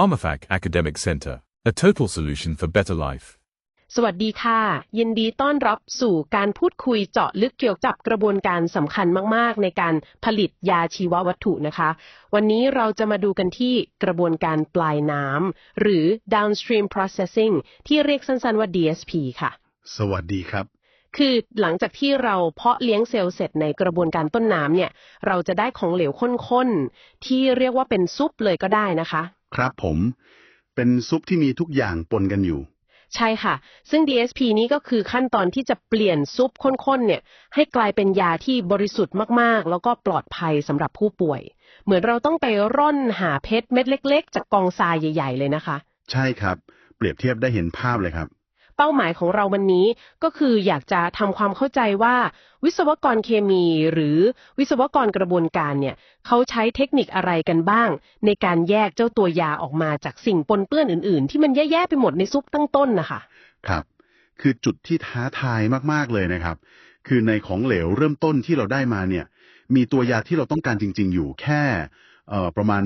PharmaFac Academic Center, a total solution for better life. สวัสดีค่ะ ยินดีต้อนรับสู่การพูดคุยเจาะลึกเกี่ยวกับกระบวนการสำคัญมาก ๆ ในการผลิตยาชีววัตถุนะคะ วันนี้เราจะมาดูกันที่กระบวนการปลายน้ำหรือ downstream processing ที่เรียกสั้น ๆ ว่า DSP ค่ะ สวัสดีครับ คือหลังจากที่เราเพาะเลี้ยงเซลล์เสร็จในกระบวนการต้นน้ำเนี่ย เราจะได้ของเหลวข้นๆที่เรียกว่าเป็นซุปเลยก็ได้นะคะ ครับผม เป็นซุปที่มีทุกอย่างปนกันอยู่ ใช่ค่ะ ซึ่ง DSP นี้ก็คือขั้นตอนที่จะเปลี่ยนซุปข้นๆเนี่ย ให้กลายเป็นยาที่บริสุทธิ์มากๆ แล้วก็ปลอดภัยสำหรับผู้ป่วย เหมือนเราต้องไปร่อนหาเพชรเม็ดเล็ก ๆ จากกองทรายใหญ่ ๆ เลยนะคะ ใช่ครับ เปรียบเทียบได้เห็นภาพเลยครับ เป้าหมายของเราวันนี้ก็คืออยากจะทำความเข้าใจว่า วิศวกรเคมีหรือวิศวกรกระบวนการเนี่ยเขาใช้เทคนิคอะไรกันบ้าง ในการแยกเจ้าตัวยาออกมาจากสิ่งปนเปื้อนอื่น ๆ ที่มันแย่ๆไปหมดในซุปตั้งต้นนะคะครับ คือจุดที่ท้าทายมากๆเลยนะครับ คือในของเหลวเริ่มต้นที่เราได้มาเนี่ย มีตัวยาที่เราต้องการจริง ๆ อยู่แค่เอ่อประมาณ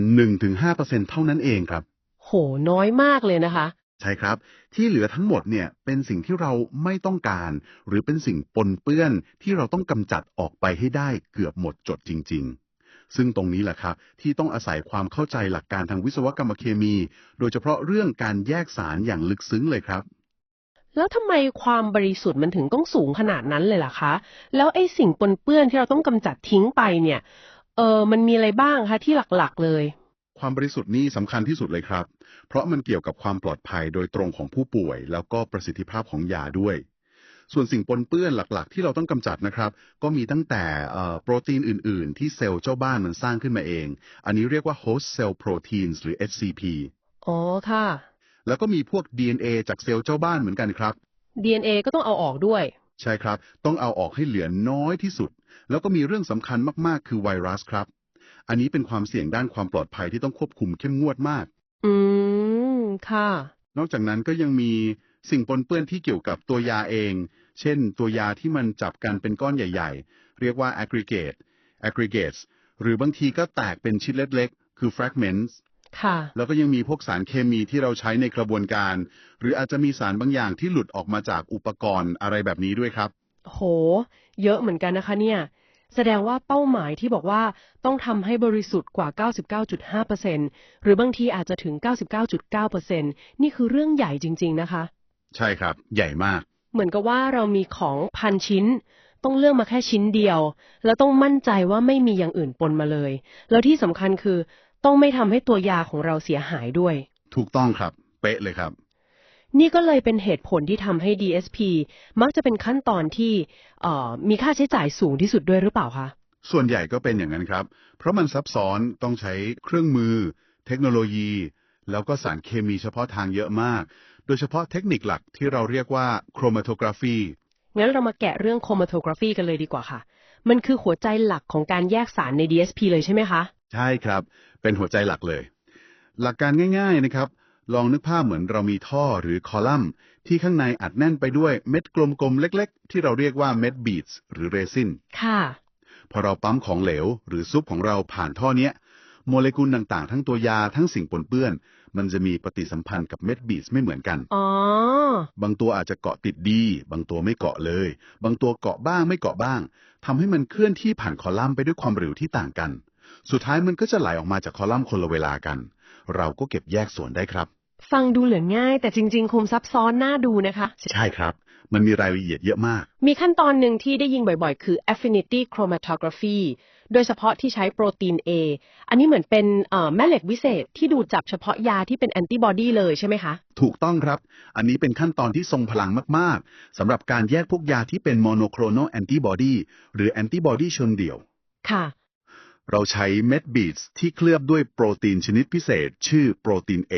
1-5%เท่านั้นเองครับ โหน้อยมากเลยนะคะ ใช่ครับ ที่เหลือทั้งหมดเนี่ยเป็นสิ่งที่เราไม่ต้องการ หรือเป็นสิ่งปนเปื้อนที่เราต้องกำจัดออกไปให้ได้เกือบหมดจดจริง ๆซึ่งตรงนี้แหละครับที่ต้องอาศัยความเข้าใจหลักการทางวิศวกรรมเคมี โดยเฉพาะเรื่องการแยกสารอย่างลึกซึ้งเลยครับ แล้วทำไมความบริสุทธิ์มันถึงต้องสูงขนาดนั้นเลยล่ะคะ แล้วไอ้สิ่งปนเปื้อนที่เราต้องกำจัดทิ้งไปเนี่ย เออมันมีอะไรบ้างคะที่หลักๆเลย ความบริสุทธิ์นี่สำคัญที่สุดเลยครับ เพราะมันเกี่ยวกับความปลอดภัยโดยตรงของผู้ป่วย แล้วก็ประสิทธิภาพของยาด้วย ส่วนสิ่งปนเปื้อนหลักๆ ที่เราต้องกำจัดนะครับ ก็มีตั้งแต่เอ่อโปรตีนอื่น ๆ ที่เซลล์เจ้าบ้านมันสร้างขึ้นมาเอง อันนี้เรียกว่า host cell proteins หรือ HCP อ๋อค่ะ แล้วก็มีพวก DNA จากเซลล์เจ้าบ้านเหมือนกันครับ DNA ก็ต้องเอาออกด้วย ใช่ครับ ต้องเอาออกให้เหลือน้อยที่สุด แล้วก็มีเรื่องสำคัญมากๆ คือไวรัสครับ อันนี้เป็นความเสี่ยงด้านความปลอดภัยที่ต้องควบคุมเข้มงวดมาก อืม ค่ะ นอกจากนั้นก็ยังมีสิ่งปนเปื้อนที่เกี่ยวกับตัวยาเอง เช่น ตัวยาที่มันจับกันเป็นก้อนใหญ่ ๆ เรียกว่า aggregate aggregates หรือบางทีก็แตกเป็นชิ้นเล็ก ๆ คือ fragments ค่ะ แล้วก็ยังมีพวกสารเคมีที่เราใช้ในกระบวนการ หรืออาจจะมีสารบางอย่างที่หลุดออกมาจากอุปกรณ์อะไรแบบนี้ด้วยครับ โห เยอะเหมือนกันนะคะเนี่ย แสดงว่าเป้าหมายที่บอกว่าต้องทำให้บริสุทธิ์กว่า 99.5%หรือบางทีอาจจะถึง 99.9%นี่คือเรื่องใหญ่จริง ๆ นะคะ ใช่ครับ ใหญ่มาก เหมือนกับว่าเรามีของพันชิ้น ต้องเลือกมาแค่ชิ้นเดียว แล้วต้องมั่นใจว่าไม่มีอย่างอื่นปนมาเลย แล้วที่สำคัญคือ ต้องไม่ทำให้ตัวยาของเราเสียหายด้วย ถูกต้องครับ เป๊ะเลยครับ นี่ก็เลยเป็นเหตุผลที่ทำให้ DSP มักจะเป็นขั้นตอนที่เอ่อมีค่าใช้จ่ายสูงที่สุดด้วยหรือเปล่าคะ ส่วนใหญ่ก็เป็นอย่างนั้นครับ เพราะมันซับซ้อนต้องใช้เครื่องมือ เทคโนโลยี แล้วก็สารเคมีเฉพาะทางเยอะมาก โดยเฉพาะเทคนิคหลักที่เราเรียกว่าโครมาโทกราฟีงั้นเรามาแกะเรื่อง chromatography กันเลยดีกว่าค่ะ มันคือหัวใจหลักของการแยกสารใน DSP เลยใช่ไหมคะ ใช่ครับ เป็นหัวใจหลักเลย หลักการง่าย ๆนะครับ ลองนึกภาพเหมือนเรามีท่อหรือคอลัมน์ ที่ข้างในอัดแน่นไปด้วยเม็ดกลมๆ เล็กๆ ที่เราเรียกว่าเม็ดบีดส์หรือเรซิน ค่ะ พอเราปั๊มของเหลว หรือซุปของเราผ่านท่อเนี้ย โมเลกุลต่างๆ ทั้งตัวยาทั้งสิ่งปนเปื้อน มันจะมีปฏิสัมพันธ์กับเม็ดบีดส์ไม่เหมือนกัน อ๋อ บางตัวอาจจะเกาะติดดี บางตัวไม่เกาะเลย บางตัวเกาะบ้างไม่เกาะบ้างทำให้มันเคลื่อนที่ผ่านคอลัมน์ไปด้วยความเร็วที่ต่างกัน สุดท้ายมันก็จะไหลออกมาจากคอลัมน์คนละเวลากัน เราก็เก็บแยกส่วนได้ครับ ฟังดูเหลือง่าย แต่จริง ๆ คงซับซ้อนน่าดูนะคะ ใช่ครับ มันมีรายละเอียดเยอะมาก มีขั้นตอนหนึ่งที่ได้ยินบ่อยๆ คือ affinity chromatography โดยเฉพาะที่ใช้โปรตีน A อันนี้เหมือนเป็นเอ่อแม่เหล็กวิเศษที่ดูดจับเฉพาะยาที่เป็นแอนติบอดีเลยใช่ไหมคะ ถูกต้องครับ อันนี้เป็นขั้นตอนที่ทรงพลังมากๆสำหรับการแยกพวกยาที่เป็นโมโนโครโนแอนติบอดีหรือแอนติบอดีเชิงเดี่ยว ค่ะ เราใช้เม็ดบีดส์ที่เคลือบด้วยโปรตีนชนิดพิเศษ ชื่อโปรตีน A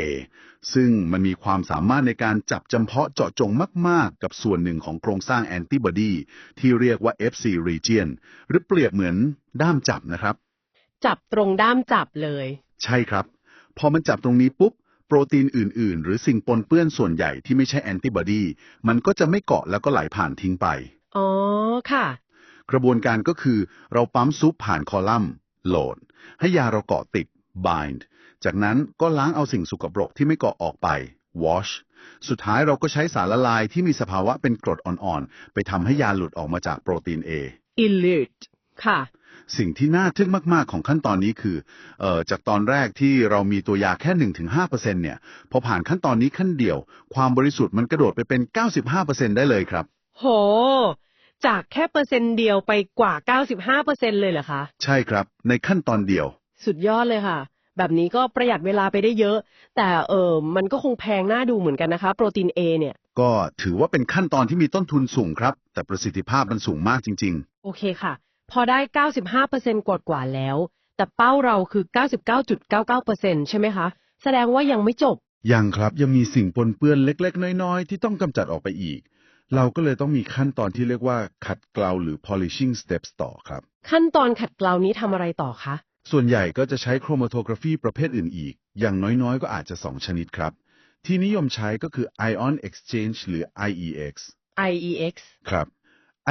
ซึ่งมันมีความสามารถในการจับจำเพาะเจาะจงมาก ๆ กับส่วนหนึ่งของโครงสร้างแอนติบอดีที่เรียกว่า FC region หรือเปรียบเหมือนด้ามจับนะครับ จับตรงด้ามจับเลย ใช่ครับ พอมันจับตรงนี้ปุ๊บโปรตีนอื่น ๆ หรือสิ่งปนเปื้อนส่วนใหญ่ที่ไม่ใช่แอนติบอดีมันก็จะไม่เกาะแล้วก็ไหลผ่านทิ้งไป อ๋อ ค่ะ กระบวนการก็คือเราปั๊มซุปผ่านคอลัมน์ โหลด ให้ยาเราเกาะติด bind จากนั้นก็ล้างเอาสิ่งสกปรกที่ไม่เกาะออกไป wash สุดท้ายเราก็ใช้สารละลายที่มีสภาวะเป็นกรดอ่อนๆ ไปทำให้ยาหลุดออกมาจากโปรตีน A elute ค่ะ สิ่งที่น่าทึ่งมาก ๆ ของขั้นตอนนี้คือเอ่อจากตอนแรกที่เรามีตัวยาแค่ 1-5%เนี่ยพอผ่านขั้นตอนนี้ขั้นเดียว ความบริสุทธิ์มันกระโดดไปเป็น 95%ได้เลยครับ โห จากแค่เปอร์เซ็นต์เดียวไปกว่า 95%เลยเหรอคะ ใช่ครับ ในขั้นตอนเดียว สุดยอดเลยค่ะ แบบนี้ก็ประหยัดเวลาไปได้เยอะ แต่เออมันก็คงแพงน่าดูเหมือนกันนะคะ โปรตีน A เนี่ย ก็ถือว่าเป็นขั้นตอนที่มีต้นทุนสูงครับ แต่ประสิทธิภาพมันสูงมากจริงโอเคค่ะ พอได้ 95%กว่ากว่าๆแล้ว แต่เป้าเราคือ 99.99%ใช่ไหมคะ แสดงว่ายังไม่จบๆยังครับยังมีสิ่งปนเปื้อนเล็ก ๆ น้อย ๆ ที่ต้องกำจัดออกไปอีก เราก็เลยต้องมีขั้นตอนที่เรียกว่าขัดเกลาหรือ polishing steps ต่อครับ ขั้นตอนขัดเกลานี้ทำอะไรต่อคะ ส่วนใหญ่ก็จะใช้โคร m a โทกราฟีประเภทอื่นอีก อย่างน้อยๆ ก็อาจจะ 2 ชนิดครับ ที่นิยมใช้ก็คือ ion exchange หรือ IEX IEX ครับ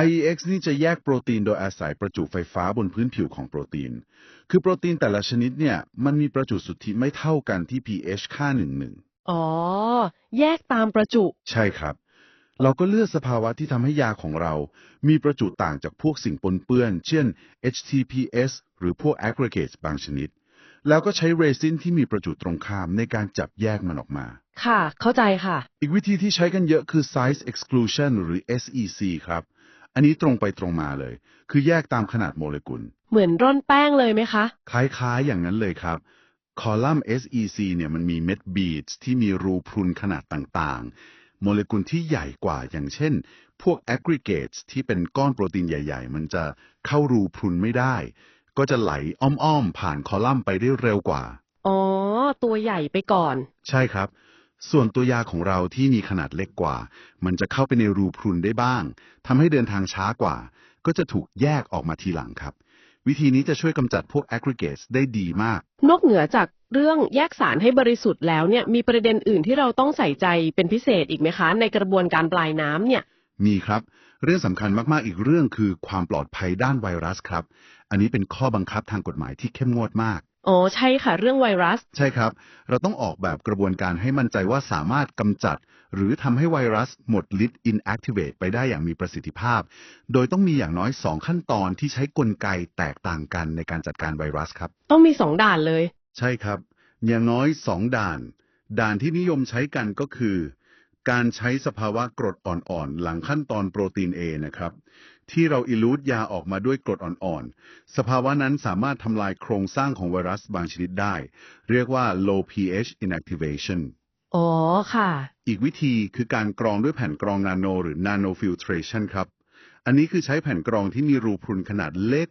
IEX นี่จะแยกโปรตีนโดยอาศัยประจุไฟฟ้าบนพื้นผิวของโปรตีน คือโปรตีนแต่ละชนิดเนี่ย มันมีประจุสุทธิไม่เท่ากันที่ pH ค่า1อ๋อ แยกตามประจุ1ใช่ครับ เราก็เลือกสภาวะที่ทำให้ยาของเรา มีประจุต่างจากพวกสิ่งปนเปื้อน เช่น HTPS หรือพวก aggregates บางชนิด แล้วก็ใช้เรซินที่มีประจุตรงข้ามในการจับแยกมันออกมา ค่ะ เข้าใจค่ะ อีกวิธีที่ใช้กันเยอะคือ size exclusion หรือ SEC ครับ อันนี้ตรงไปตรงมาเลย คือแยกตามขนาดโมเลกุล เหมือนร่อนแป้งเลยไหมคะ คล้ายๆอย่างนั้นเลยครับ คอลัมน์ SEC เนี่ยมันมีเม็ดบีดที่มีรูพรุนขนาดต่างๆ โมเลกุลที่ใหญ่กว่าอย่างเช่น พวก aggregates ที่เป็นก้อนโปรตีนใหญ่ ๆ มันจะเข้ารูพรุนไม่ได้ ก็จะไหลอ้อมๆผ่านคอลัมน์ไปได้เร็วกว่า อ๋อ ตัวใหญ่ไปก่อน ใช่ครับ ส่วนตัวยาของเราที่มีขนาดเล็กกว่า มันจะเข้าไปในรูพรุนได้บ้างทำให้เดินทางช้ากว่า ก็จะถูกแยกออกมาทีหลังครับ วิธีนี้จะช่วยกำจัดพวก aggregates ได้ดีมาก นอกเหนือจาก เรื่องแยกสารให้บริสุทธิ์แล้วเนี่ยมีประเด็นอื่นที่เราต้องใส่ใจเป็นพิเศษอีกไหมคะ ในกระบวนการปลายน้ำเนี่ย มีครับ เรื่องสำคัญมาก ๆ อีกเรื่องคือความปลอดภัยด้านไวรัสครับ อันนี้เป็นข้อบังคับทางกฎหมายที่เข้มงวดมาก อ๋อใช่ค่ะ เรื่องไวรัส ใช่ครับ เราต้องออกแบบกระบวนการให้มั่นใจว่าสามารถกำจัด หรือทำให้ไวรัสหมดฤทธิ์ inactivate ไปได้อย่างมีประสิทธิภาพ โดยต้องมีอย่างน้อย 2 ขั้นตอนที่ใช้กลไกแตกต่างกันในการจัดการไวรัสครับ ต้องมีสองด่านเลย ใช่ครับ อย่างน้อย2ด่าน ด่านที่นิยมใช้กันก็คือ การใช้สภาวะกรดอ่อนๆ หลังขั้นตอนโปรตีน A นะครับ ที่เราอิลูดยาออกมาด้วยกรดอ่อนๆ สภาวะนั้นสามารถทำลายโครงสร้างของไวรัสบางชนิดได้ เรียกว่า low pH inactivation อ๋อค่ะ อีกวิธีคือการกรองด้วยแผ่นกรองนาโน หรือ nano filtration ครับอันนี้คือใช้แผ่นกรองที่มีรูพรุนขนาดเล็ก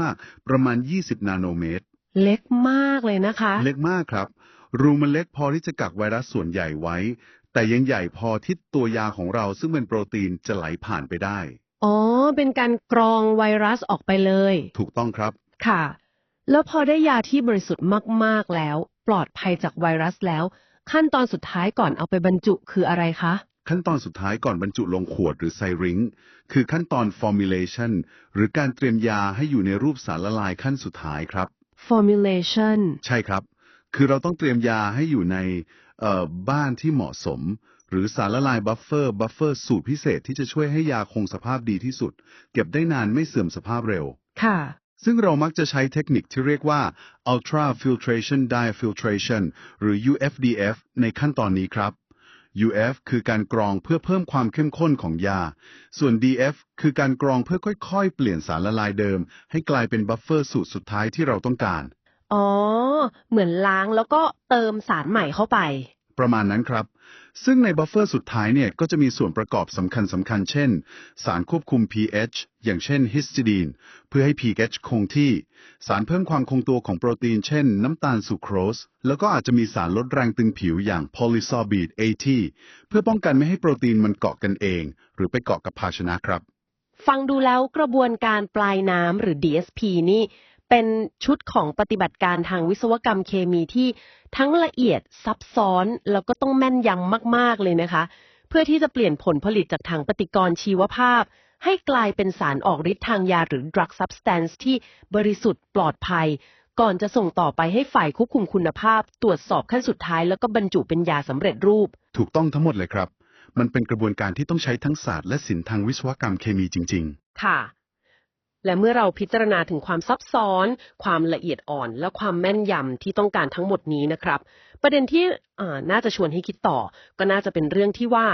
มากๆๆๆ ประมาณ 20 นาโนเมตร เล็กมากเลยนะคะ เล็กมากครับ รูมันเล็กพอที่จะกักไวรัสส่วนใหญ่ไว้ แต่ยังใหญ่พอที่ตัวยาของเราซึ่งเป็นโปรตีนจะไหลผ่านไปได้ อ๋อ เป็นการกรองไวรัสออกไปเลย ถูกต้องครับ ค่ะ แล้วพอได้ยาที่บริสุทธิ์มากๆแล้ว ปลอดภัยจากไวรัสแล้ว ขั้นตอนสุดท้ายก่อนเอาไปบรรจุคืออะไรคะขั้นตอนสุดท้ายก่อนบรรจุลงขวดหรือไซริงคือขั้นตอน formulation หรือการเตรียมยาให้อยู่ในรูปสารละลายขั้นสุดท้ายครับ formulation ใช่ครับ คือเราต้องเตรียมยาให้อยู่ในเอ่อบ้านที่เหมาะสม หรือสารละลายบัฟเฟอร์บัฟเฟอร์สูตรพิเศษที่จะช่วยให้ยาคงสภาพดีที่สุด เก็บได้นานไม่เสื่อมสภาพเร็ว ค่ะ ซึ่งเรามักจะใช้เทคนิคที่เรียกว่า ultra filtration diafiltration หรือ UFDF ในขั้นตอนนี้ครับ UF คือการกรองเพื่อเพิ่มความเข้มข้นของยา ส่วน DF คือการกรองเพื่อค่อยๆ เปลี่ยนสารละลายเดิม ให้กลายเป็นบัฟเฟอร์สูตรสุดท้ายที่เราต้องการ อ๋อ เหมือนล้างแล้วก็เติมสารใหม่เข้าไป ประมาณนั้นครับ ซึ่งในบัฟเฟอร์สุดท้ายเนี่ยก็จะมีส่วนประกอบสำคัญสำคัญเช่น สารควบคุม pH อย่างเช่นฮิสติดีน เพื่อให้ pH คงที่ สารเพิ่มความคงตัวของโปรตีน เช่น น้ำตาลสุโครส แล้วก็อาจจะมีสารลดแรงตึงผิวอย่าง polysorbate AT เพื่อป้องกันไม่ให้โปรตีนมันเกาะกันเอง หรือไปเกาะกับภาชนะครับ ฟังดูแล้วกระบวนการปลายน้ำหรือ DSP นี่ เป็นชุดของปฏิบัติการทางวิศวกรรมเคมีที่ทั้งละเอียดซับซ้อน แล้วก็ต้องแม่นยำมากๆเลยนะคะ เพื่อที่จะเปลี่ยนผลผลิตจากถังปฏิกรณ์ชีวภาพ ให้กลายเป็นสารออกฤทธิ์ทางยาหรือ drug substance ที่บริสุทธิ์ปลอดภัย ก่อนจะส่งต่อไปให้ฝ่ายควบคุมคุณภาพ ตรวจสอบขั้นสุดท้ายแล้วก็บรรจุเป็นยาสำเร็จรูป ถูกต้องทั้งหมดเลยครับ มันเป็นกระบวนการที่ต้องใช้ทั้งศาสตร์และศิลป์ทางวิศวกรรมเคมีจริงค่ะ และเมื่อเราพิจารณาถึงความซับซ้อน ความละเอียดอ่อน และความแม่นยำที่ต้องการทั้งหมดนี้นะครับ ประเด็นที่อ่าน่าจะชวนให้คิดต่อ ก็น่าจะเป็นเรื่องที่ว่า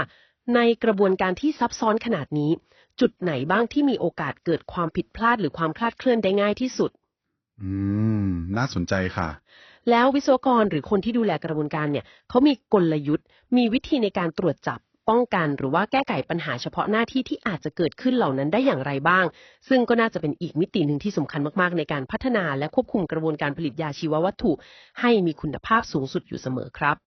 ในกระบวนการที่ซับซ้อนขนาดนี้ จุดไหนบ้างที่มีโอกาสเกิดความผิดพลาดหรือความคลาดเคลื่อนได้ง่ายที่สุดๆอืม น่าสนใจค่ะ แล้ววิศวกรหรือคนที่ดูแลกระบวนการเนี่ยเขามีกลยุทธ์ มีวิธีในการตรวจจับ ป้องกัน หรือว่าแก้ไขปัญหาเฉพาะหน้าที่ที่อาจจะเกิดขึ้นเหล่านั้นได้อย่างไรบ้าง ซึ่งก็น่าจะเป็นอีกมิติหนึ่งที่สำคัญมากๆ ในการพัฒนาและควบคุมกระบวนการผลิตยาชีววัตถุ ให้มีคุณภาพสูงสุดอยู่เสมอครับ